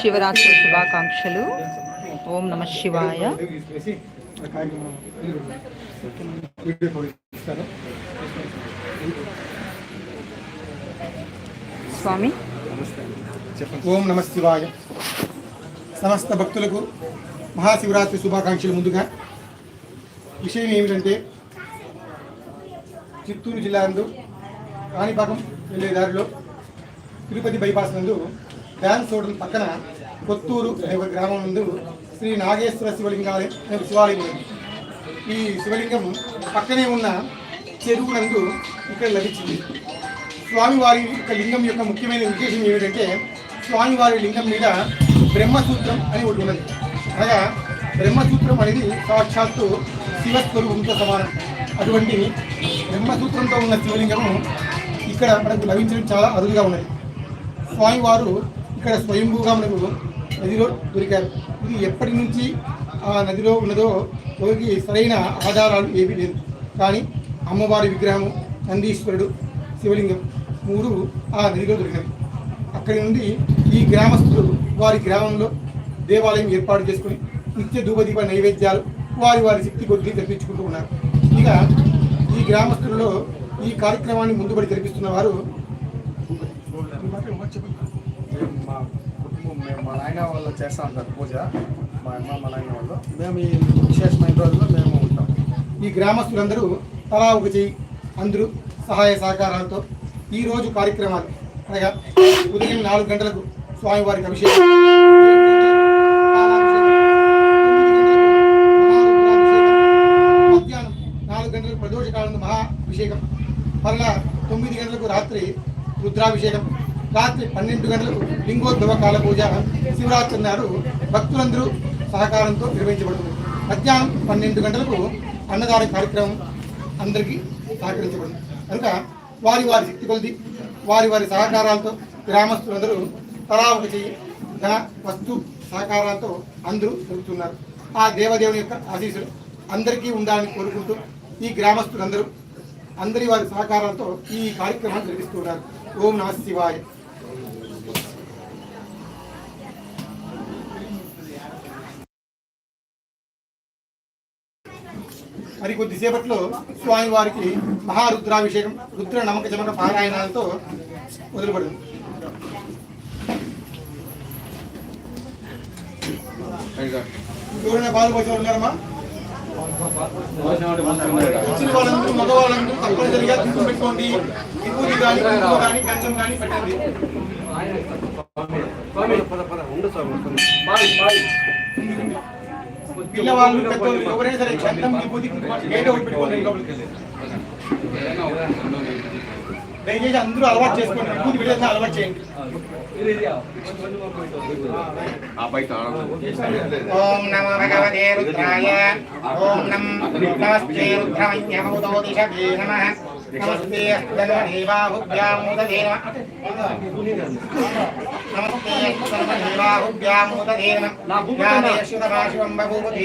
శివరాత్రి శుభాకాంక్షలు. ఓం నమ శివాయ. స్వామి. ఓం నమ శివాయ. సమస్త భక్తులకు మహాశివరాత్రి శుభాకాంక్షలు ముందుగా. విషయం ఏమిటంటే చిత్తూరు జిల్లా నందు కాణిపాకం వెళ్ళే దారిలో తిరుపతి బైపాస్ నందు డ్యాన్స్ రోడ్డు పక్కన కొత్తూరు అనే ఒక గ్రామం నందు శ్రీ నాగేశ్వర శివలింగాలయం అనే శివాలయం ఉంది. ఈ శివలింగం పక్కనే ఉన్న చెరువు నందు ఇక్కడ లభించింది. స్వామివారి యొక్క లింగం యొక్క ముఖ్యమైన ఉద్దేశం ఏమిటంటే స్వామివారి లింగం మీద బ్రహ్మసూత్రం అని ఒకటి ఉన్నది. అనగా బ్రహ్మసూత్రం అనేది సాక్షాత్తు శివస్వరూపంతో సమానం. అటువంటి బ్రహ్మసూత్రంతో ఉన్న శివలింగము ఇక్కడ మనకు లభించడం చాలా అరుదుగా ఉన్నది. స్వామివారు ఇక్కడ స్వయంభూగా మనకు నదిలో దొరికారు. ఇది ఎప్పటి నుంచి ఆ నదిలో ఉన్నదో ఎవరికి సరైన ఆధారాలు ఏమీ లేదు కానీ అమ్మవారి విగ్రహం నందీశ్వరుడు శివలింగం మూడు ఆ నదిలో దొరికినవి అక్కడి నుండి ఈ గ్రామస్తులు వారి గ్రామంలో దేవాలయం ఏర్పాటు చేసుకుని నిత్య ధూపదీప నైవేద్యాలు వారి వారి శక్తి కొద్దీ జరిపించుకుంటూ ఉన్నారు. ఇక ఈ గ్రామస్తులలో ఈ కార్యక్రమాన్ని ముందుబడి జరిపిస్తున్న వారు మేము మా కుటుంబం మేము మా నాయన వాళ్ళు చేస్తూ ఉంటారు పూజ. మా అమ్మ మా నాయన వాళ్ళు. మేము ఈ విశేషమైన రోజుల్లో మేము ఉంటాం. ఈ గ్రామస్తులందరూ తలా ఒక చేయి అందరూ సహాయ సహకారాలతో ఈరోజు కార్యక్రమాలు అనగా ఉదయం నాలుగు గంటలకు స్వామివారికి అభిషేకం. మధ్యాహ్నం నాలుగు గంటలకు ప్రదోషకాలంలో మహా అభిషేకం. మరలా తొమ్మిది గంటలకు రాత్రి రుద్రాభిషేకం. రాత్రి పన్నెండు గంటలకు లింగోద్భవ కాల పూజ శివరాత్రి నాడు భక్తులందరూ సహకారంతో నిర్వహించబడుతుంది. మధ్యాహ్నం పన్నెండు గంటలకు అన్నదాన కార్యక్రమం అందరికీ సహకరించబడింది కనుక వారి వారి శక్తి కొలిది వారి వారి సహకారాలతో గ్రామస్తులందరూ తలా ఒక చెయ్యి ధన వస్తు సహకారాలతో అందరూ జరుగుతున్నారు ఆ దేవదేవుని యొక్క ఆశీస్సులు అందరికీ ఉండాలని కోరుకుంటూ ఈ గ్రామస్తులందరూ అందరి వారి సహకారాలతో ఈ కార్యక్రమాన్ని జరిగిస్తున్నారు ఓం నమ శివాయ. మరి కొద్దిసేపట్లో స్వామివారికి మహారుద్రాభిషేకం రుద్ర నమ్మక చమక పారాయణాలతో మొదలుపడదు. ఎవరైనా పాల్గొచ్చిన ఉన్నారమ్మా వచ్చిన వాళ్ళందరూ మగవాళ్ళందరూ తప్పనిసరిగా తీసుకు పెట్టుకోండి. విభూతి కానీ కుంకుమ కానీ గంధం కానీ పెట్టండి. పిల్లవాళ్ళు పెద్దవాళ్ళు ఎవరైనా సరే గంధం విభూతి ఏదో ఒకటి పెట్టుకోండి లోపలికి వెళ్ళి. దయచేసి అందరూ అలవాటు చేసుకోండి. విభూతి పెట్టేసి అలవాటు చేయండి. ఓం నమో భగవతే రుద్రాయ. ఓం నం నమస్తే రుద్రమన్యమౌదో దిశభే నమః. నమస్తే ధన్వదేవాహుభ్యాముదదే నమస్తే ధన్వదేవాహుభ్యాముదదే జ్ఞానేశ్వరభాషివం బభూవతే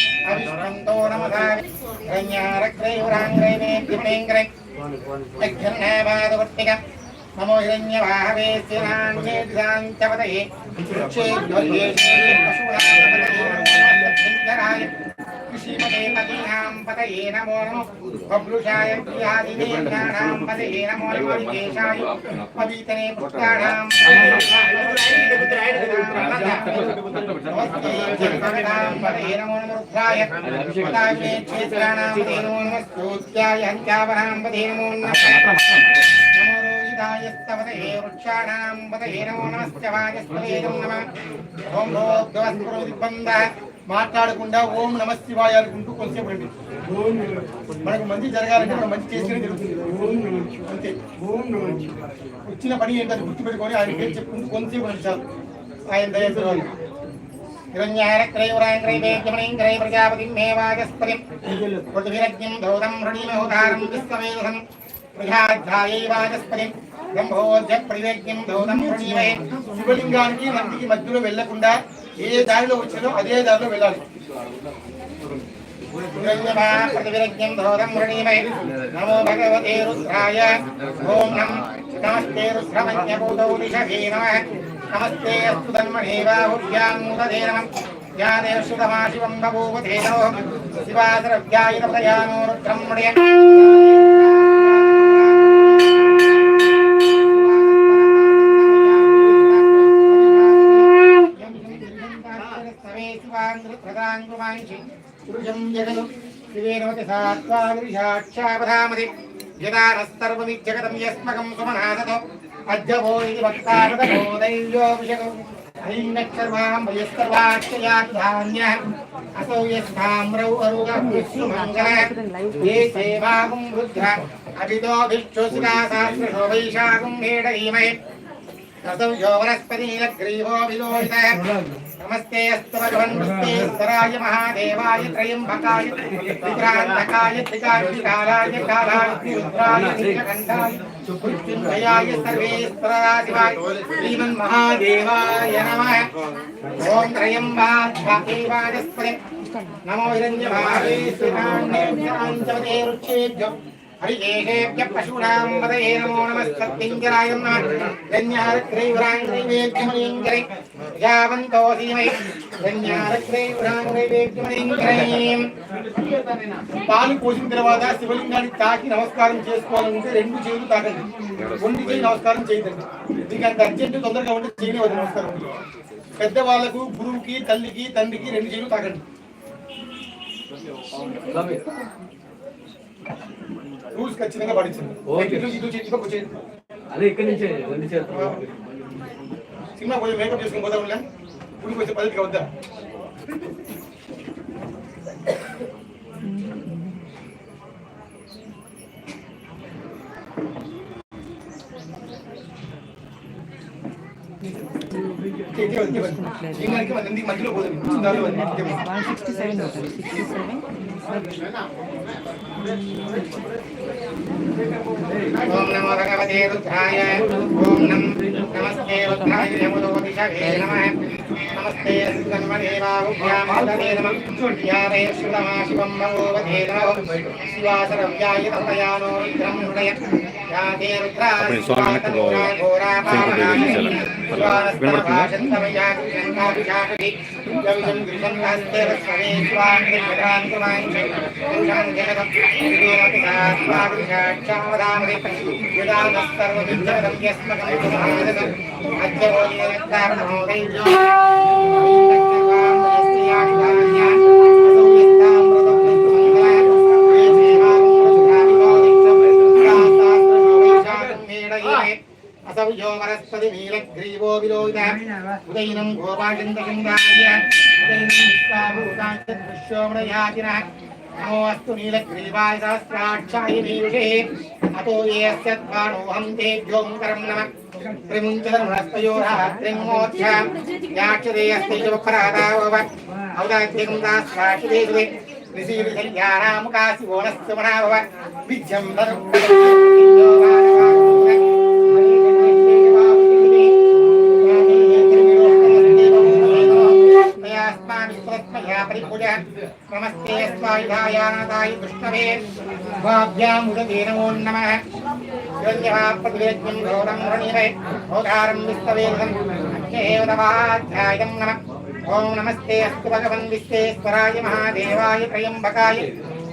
ప్రపరామేవ నదిం నమో హిరణ్యవాహవే శిరాణ్యేదిశాంతపతయే పశురాయ श्रीमदेवतीनां पतये नमो नमः बभ्रुषाय प्रियादिनेन्द्राणां पतये नमो नमः विदेशाय पवीतने पुत्राणां पतये नमो नमरुद्राय पदाग्ने क्षेत्राणां पते नमो नमः स्तोत्याय हन्त्यावरां पते नमो नमः स्तवदये वृक्षाणां वदये नमो नमस्ते वाजस्पदे नमः ॐ भोग्वस्पुरोदिबन्धः మాట్లాడకుండా ఓం నమ శివాయ అనుకుంటూ కొంతసేపు రండి మనకు మంచి జరగాలంటే మనం మంచి చేస్తేనే జరుగుతుంది. అంతే. వచ్చిన పని ఏంటది గుర్తుపెట్టుకొని ఆయన పేరు చెప్పుకుంటూ కొంతసేపు రండి చాలు. ఆయన దయచేసి వాళ్ళు బ్రహ్మోద్య ప్రవేజ్ఞం దౌతం శివలింగానికి నందికి మధ్యలో వెళ్ళకుండా ఏ దారిలో వచ్చిందో అదే దారిలో వెళ్ళాలి. నమో భగవతే రుద్రాయ. ఓం నమ. నమస్తే రుద్రమన్యభూతౌనిషే నమ. నమస్తే అస్తు ధర్మణే బాహుర్యామూతదే నమ. జ్ఞానేశ్వరమాశివం బభూవధేనో శివాద్రవ్యాయ ప్రయాణో రుద్రమ్మణే తాంగుమాంచి పురుషం జగను త్రివేణవతి సాత్వాక్షాపధామతి జగారస్తర్వమిజగతం యస్మకం సుమనాసతో అధ్యవో ఇది వక్తారదోదైర్యోభిషకు ఐంగచ్చర్వాం భయస్తర్వాక్షయాధాన్య అసౌ యస్మామ్రౌ అరుగమిశ్రుమంగళ ఏ సేవాగం రుద్ర. అభిదోభిక్షుసుగా శాస్త్రశోభైషాగం మేడ ఈమహే नमस्ते भगवन्स्तेराय महादेवाय त्रयंबकाय त्रिकांधकाय त्रिकांतिकालाय कालाय त्रिरुद्राय नीलकंठाय मृत्युंजयाय सर्वेश्वराधिवाय श्रीमन्महादेवाय नमः। ॐ त्रयम्बाद्वादेवायस्परे नमो हिरण्यभावे श्रीकाण्डेभ्याञ्च वृक्षेभ्यो हरिकेशेभ्य पशूनां वदये नमो नमः सत्तिञ्जराय नमः धन्यारक्रैवराङ्ग्रैवेद्यमणीङ्करै यावन्तो धीमहि धन्यारक्रैवराङ्ग्रैवेद्यमणीङ्करै పాలు పోసిన తర్వాత శివలింగాన్ని తాకి నమస్కారం చేసుకోవాలంటే రెండు చేతులు తాకండి ఒంటి చేయి నమస్కారం చేయదండి మీకు అంత అర్జెంట్ తొందరగా ఉంటే చేయనివ్వదు నమస్కారం పెద్దవాళ్ళకు గురువుకి తల్లికి తండ్రికి రెండు చేతులు తాకండి రూల్స్ ఖచ్చితంగా పాటించండి. అదే ఇక్కడి నుంచే సినిమా కొంచెం మేకప్ చేసుకుని ఉన్నా ఇప్పుడు కొంచెం పద్ధతిగా వద్దా మధ్యలో పోతుంది దానిలో ఉంది. వన్ సిక్స్టీ సెవెన్ ఉంటుంది సిక్స్టీ సెవెన్ ఓం నమో భగవతే రుద్రాయ ఓం నమస్తే రుద్రాయ నమో దిశ నమః. నమస్తే శ్రీకన్మణే బాహుభ్యాం మదనే నమః యారే శ్రుతమా శివం భగవతే నమః శివాసరవ్యాయ తపయానో రుద్రం హృదయ యాతే రుద్రాయ అప్పుడు స్వామి वनस्पति नीलग्रीवो विलोहितः उदैनं गोपाचन्दकिन्दाय उदैनं विश्वाभूताय दृश्योमणयाजिनः नमोऽस्तु नीलग्रीवाय सहस्राक्षाय मीयुषे अतो ये अस्य त्वाणोऽहं तेभ्योऽङ्करं नमः त्रिमुञ्चतनुहस्तयोरात्रिङ्मोध्या याक्षते अस्त्यैवपरादावव औदात्यकं स्वायुधायानादाय विष्णवे द्वाभ्यामुदते नमो नमः। हिरण्यभाप्रतिवेद्यं घोरं रणीरे घोधारं विस्तवेदम् अग्नेवदवाध्यायं नमः। ॐ नमस्ते, अस्तु भगवन् विश्वेश्वराय, महादेवाय, त्र्यम्बकाय,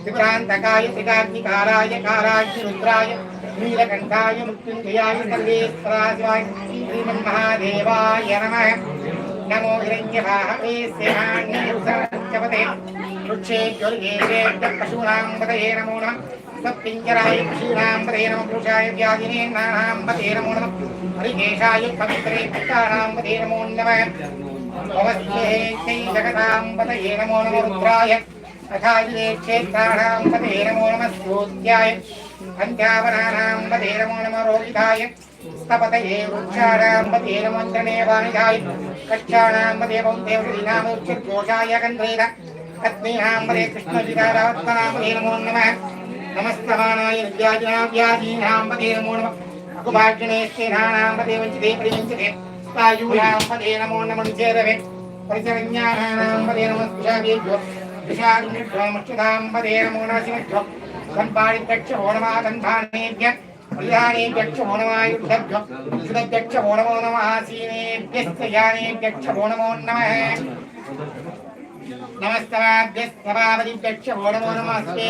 त्रिपुरान्तकाय त्रिकाग्निकाराय काराय रुद्राय, नीलकण्ठाय, मृत्युञ्जयाय सर्वेश्वराय श्रीमन्महादेवाय नमः। नमो हिरण्यभावे सेनान्यपते वृक्षे ज्वलिगेशेभ्यः पशूनां पतये नमो नमः सप्तिञ्जराय क्षीणां पदे नमः पुरुषाय व्याधिने नानां पदे नमो नमः हरिकेशाय पवित्रे भक्तानां पदे नमो नमः भवस्यै जगतां पदये नमो नमो रुद्राय तथाविदे क्षेत्राणां पदे नमो नमः स्रोत्याय पञ्चावनानां पदे नमो नमः रोहिताय स्तपतये वृक्षाणां पदे नमो वाणिधाय कक्षाणां पदे बौद्धेवदीनामोच्चोषाय गन्धेन पत्नीहांबरे कृष्णजितारात्मनामदे नमो नमः। नमस्तमानाय विद्याजिनाव्याधीनाम्बदे नमो। नमः अकुभाग्यनेश्चेनाम्बदे वञ्चिते प्रियञ्चिते स्वायूनाम्बदे नमो नमः चेदवे परिचरण्यानाम्बदे नमः स्पृशादेभ्यो विशालिभ्योमश्चिदाम्बदे नमो नमः शिवभ्यो। सम्पाणिभ्यक्ष होणमागन्धानेभ्य कल्याणेभ्यक्ष होणमायुद्धभ्यो सुदभ्यक्ष होणमो नमः आसीनेभ्यश्च यानेभ्यक्ष होणमो नमः नमस्तवाभ्यस्तवादिभ्यक्ष ओणमो नमस्ते